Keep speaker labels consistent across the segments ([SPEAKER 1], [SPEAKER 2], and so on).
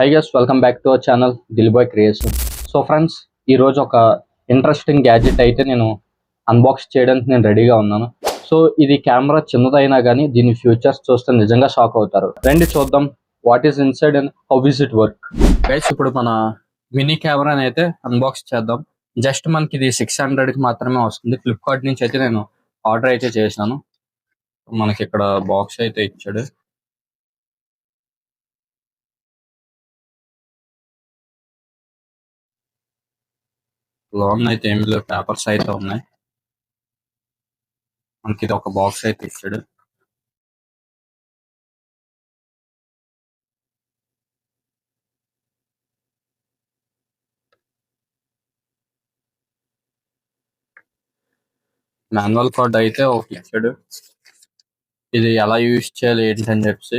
[SPEAKER 1] Hi guys welcome back to our channel Dilbai creation so friends ఈరోజు ఒక interesting gadget అయితే నేను unbox చేయడానికి నేను రెడీగా ఉన్నాను. సో ఇది కెమెరా చిన్నదైనా కానీ దీని ఫ్యూచర్స్ చూస్తే నిజంగా షాక్ అవుతారు. రండి చూద్దాం what is inside and how is it work guys ఇప్పుడు మన మినీ కెమెరాని అయితే అన్బాక్స్ చేద్దాం. జస్ట్ మనకి ఇది సిక్స్కి మాత్రమే వస్తుంది. ఫ్లిప్కార్ట్ నుంచి అయితే నేను ఆర్డర్ అయితే చేశాను. మనకి ఇక్కడ బాక్స్ అయితే ఇచ్చాడు. లోన్ అయితే ఏమి లేవు పేపర్స్ అయితే ఉన్నాయి. మనకి ఇది ఒక బాక్స్ అయితే ఇచ్చాడు. మాన్యువల్ కార్డ్ అయితే ఒకటి ఇచ్చాడు. ఇది ఎలా యూజ్ చేయాలి ఏంటని చెప్పి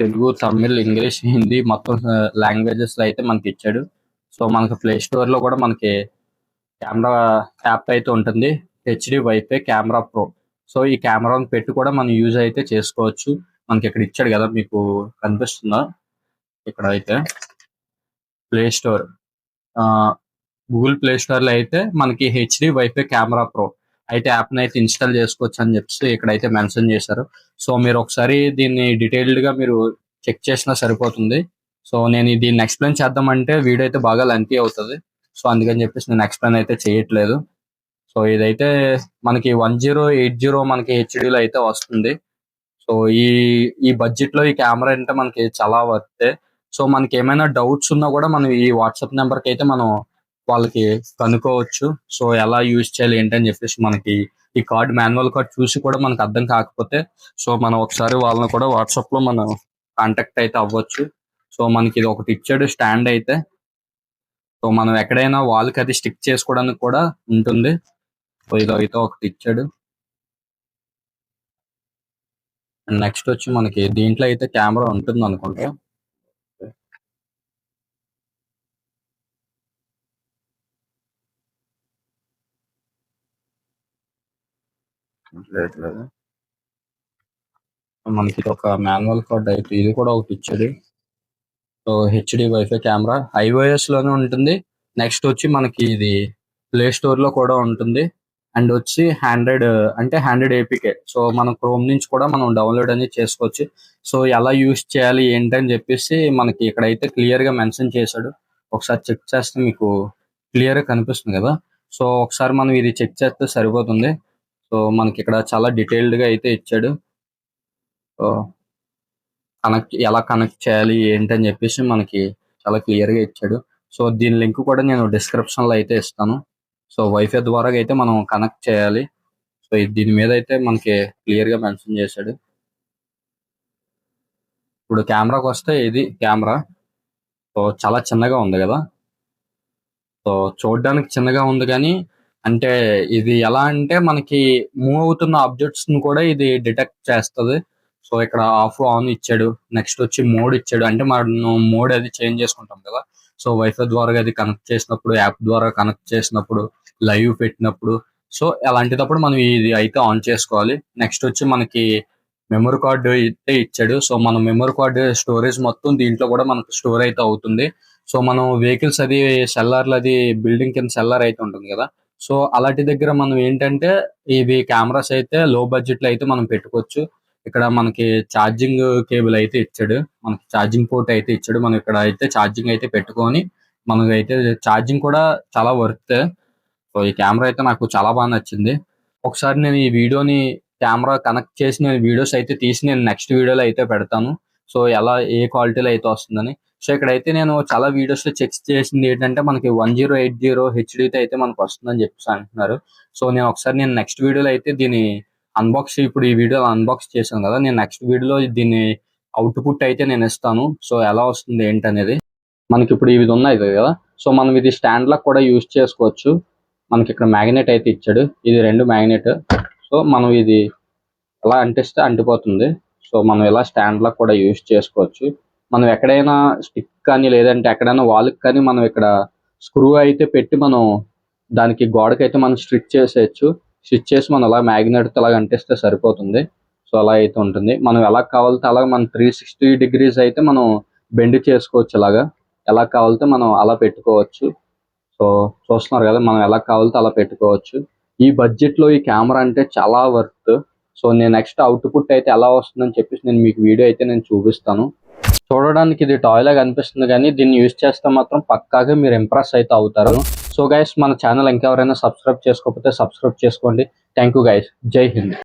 [SPEAKER 1] తెలుగు తమిళ్ ఇంగ్లీష్ హిందీ మొత్తం లాంగ్వేజెస్లో అయితే మనకి ఇచ్చాడు. సో మనకి ప్లే స్టోర్లో కూడా మనకి కెమెరా యాప్ అయితే ఉంటుంది. HD wifi camera pro so ఈ కెమెరాను పెట్టి కూడా మనం యూజ్ అయితే చేసుకోవచ్చు. మనకి ఇక్కడ ఇచ్చాడు కదా మీకు కనిపిస్తుందా? ఇక్కడ అయితే ప్లే స్టోర్ గూగుల్ ప్లే స్టోర్లో అయితే మనకి హెచ్డి వైఫై కెమెరా ప్రో అయితే యాప్ని అయితే ఇన్స్టాల్ చేసుకోవచ్చు అని చెప్పి ఇక్కడైతే మెన్షన్ చేశారు. సో మీరు ఒకసారి దీన్ని డీటెయిల్డ్గా మీరు చెక్ చేసినా సరిపోతుంది. సో నేను దీన్ని ఎక్స్ప్లెయిన్ చేద్దామంటే వీడియో అయితే బాగా లెంతీ అవుతుంది. సో అందుకని చెప్పేసి నేను ఎక్స్ప్లెయిన్ అయితే చేయట్లేదు. సో ఇదైతే మనకి వన్ జీరో ఎయిట్ జీరో మనకి హెచ్డీలో అయితే వస్తుంది. సో ఈ ఈ బడ్జెట్లో ఈ కెమెరా అంటే మనకి చాలా వర్తే సో మనకి ఏమైనా డౌట్స్ ఉన్నా కూడా మనం ఈ వాట్సాప్ నెంబర్కి అయితే మనం వాళ్ళకి కనుక్కోవచ్చు. సో ఎలా యూజ్ చేయాలి ఏంటని చెప్పేసి మనకి ఈ కార్డ్ మాన్యువల్ కార్డ్ చూసి కూడా మనకు అర్థం కాకపోతే సో మనం ఒకసారి వాళ్ళని కూడా వాట్సాప్లో మనం కాంటాక్ట్ అయితే అవ్వచ్చు. సో మనకి ఇది ఒకటి ఇచ్చాడు స్టాండ్ అయితే. సో మనం ఎక్కడైనా వాళ్ళకి అది స్టిక్ చేసుకోవడానికి కూడా ఉంటుంది. సో ఇది అయితే ఒకటి ఇచ్చాడు. నెక్స్ట్ వచ్చి మనకి దీంట్లో అయితే కెమెరా ఉంటుంది అనుకుంటా. మనకి ఇది ఒక మాన్యువల్ కార్డ్ అయితే ఇది కూడా ఒకటి ఇచ్చాడు. So HD wifi camera. ఐఓఎస్లోనే ఉంటుంది. నెక్స్ట్ వచ్చి మనకి ఇది ప్లే స్టోర్లో కూడా ఉంటుంది. అండ్ వచ్చి హండ్రెడ్ అంటే హండ్రెడ్ ఏపీకే సో మనం క్రోమ్ నుంచి కూడా మనం డౌన్లోడ్ అనేది చేసుకోవచ్చు. సో ఎలా యూస్ చేయాలి ఏంటని చెప్పేసి మనకి ఇక్కడైతే క్లియర్గా మెన్షన్ చేశాడు. ఒకసారి చెక్ చేస్తే మీకు క్లియర్గా కనిపిస్తుంది కదా. సో ఒకసారి మనం ఇది చెక్ చేస్తే సరిపోతుంది. సో మనకి ఇక్కడ చాలా డీటెయిల్డ్గా అయితే ఇచ్చాడు. సో కనెక్ట్ ఎలా కనెక్ట్ చేయాలి ఏంటని చెప్పేసి మనకి చాలా క్లియర్గా ఇచ్చాడు. సో దీని లింక్ కూడా నేను డిస్క్రిప్షన్లో అయితే ఇస్తాను. సో వైఫై ద్వారా అయితే మనం కనెక్ట్ చేయాలి. సో దీని మీద అయితే మనకి క్లియర్గా మెన్షన్ చేశాడు. ఇప్పుడు కెమెరాకి వస్తే ఇది కెమెరా సో చాలా చిన్నగా ఉంది కదా. సో చూడడానికి చిన్నగా ఉంది కానీ అంటే ఇది ఎలా అంటే మనకి మూవ్ అవుతున్న ఆబ్జెక్ట్స్ని కూడా ఇది డిటెక్ట్ చేస్తుంది. సో ఇక్కడ ఆఫ్ ఆన్ ఇచ్చాడు నెక్స్ట్ వచ్చి మోడ్ ఇచ్చాడు. అంటే మనం మోడ్ అది చేంజ్ చేసుకుంటాం కదా. సో వైఫై ద్వారా అది కనెక్ట్ చేసినప్పుడు యాప్ ద్వారా కనెక్ట్ చేసినప్పుడు లైవ్ పెట్టినప్పుడు. సో అలాంటిటప్పుడు మనం ఇది అయితే ఆన్ చేసుకోవాలి. నెక్స్ట్ వచ్చి మనకి మెమరీ కార్డు అయితే ఇచ్చాడు. సో మన మెమరీ కార్డు స్టోరేజ్ మొత్తం దీంట్లో కూడా మనకు స్టోర్ అయితే అవుతుంది. సో మనం వెహికల్స్ అది సెల్లార్లు అది బిల్డింగ్ కింద సెల్లార్ అయితే ఉంటుంది కదా. సో అలాంటి దగ్గర మనం ఏంటంటే ఇవి కెమెరాస్ అయితే లో బడ్జెట్లో అయితే మనం పెట్టుకోవచ్చు. ఇక్కడ మనకి ఛార్జింగ్ కేబుల్ అయితే ఇచ్చాడు. మనకి ఛార్జింగ్ పోర్ట్ అయితే ఇచ్చాడు. మనం ఇక్కడ అయితే ఛార్జింగ్ అయితే పెట్టుకొని మనకైతే ఛార్జింగ్ కూడా చాలా వర్త్ సో ఈ కెమెరా అయితే నాకు చాలా బాగా నచ్చింది. ఒకసారి నేను ఈ వీడియోని కెమెరా కనెక్ట్ చేసి నేను వీడియోస్ అయితే తీసి నేను నెక్స్ట్ వీడియోలో అయితే పెడతాను. సో ఎలా ఏ క్వాలిటీలో అయితే వస్తుందని. సో ఇక్కడైతే నేను చాలా వీడియోస్లో చెక్ చేసింది ఏంటంటే మనకి వన్ జీరో ఎయిట్ జీరో హెచ్డితో అయితే మనకు వస్తుందని చెప్పేసి అంటున్నారు. సో నేను ఒకసారి నేను నెక్స్ట్ వీడియోలో అయితే దీని అన్బాక్స్ ఇప్పుడు ఈ వీడియో అన్బాక్స్ చేశాను కదా నేను నెక్స్ట్ వీడియోలో దీన్ని అవుట్పుట్ అయితే నేను ఇస్తాను. సో ఎలా వస్తుంది ఏంటనేది మనకి ఇప్పుడు ఇవి ఉన్నాయి కదా. సో మనం ఇది స్టాండ్ లా కూడా యూజ్ చేసుకోవచ్చు. మనకి ఇక్కడ మ్యాగ్నెట్ అయితే ఇచ్చాడు. ఇది రెండు మ్యాగ్నెట్ సో మనం ఇది ఎలా అంటిస్తే అంటిపోతుంది. సో మనం ఇలా స్టాండ్ లా కూడా యూజ్ చేసుకోవచ్చు. మనం ఎక్కడైనా స్టిక్ కానీ లేదంటే ఎక్కడైనా వాల్కి కానీ మనం ఇక్కడ స్క్రూ అయితే పెట్టి మనం దానికి గోడకైతే మనం స్ట్రిచ్ చేసేయచ్చు. స్టిచ్ చేసి మనం అలా మ్యాగ్నెట్ అలా అంటిస్తే సరిపోతుంది. సో అలా అయితే ఉంటుంది. మనం ఎలా కావాలితే అలా మనం త్రీ సిక్స్టీ డిగ్రీస్ అయితే మనం బెండ్ చేసుకోవచ్చు ఇలాగా. ఎలా కావాలితే మనం అలా పెట్టుకోవచ్చు. సో చూస్తున్నారు కదా మనం ఎలా కావాలితే అలా పెట్టుకోవచ్చు. ఈ బడ్జెట్లో ఈ కెమెరా అంటే చాలా వర్త్ సో నేను నెక్స్ట్ అవుట్పుట్ అయితే ఎలా వస్తుందని చెప్పేసి నేను మీకు వీడియో అయితే నేను చూపిస్తాను. చూడడానికి ఇది టాయ్ లాగా అనిపిస్తుంది కానీ దీన్ని యూజ్ చేస్తే మాత్రం పక్కాగా మీరు ఇంప్రెస్ అయితే అవుతారు. సో గైస్ మన ఛానల్ ఇంకెవరైనా సబ్స్క్రైబ్ చేసుకోకపోతే సబ్స్క్రైబ్ చేసుకోండి. థ్యాంక్ యూ గైస్ జై హింద్.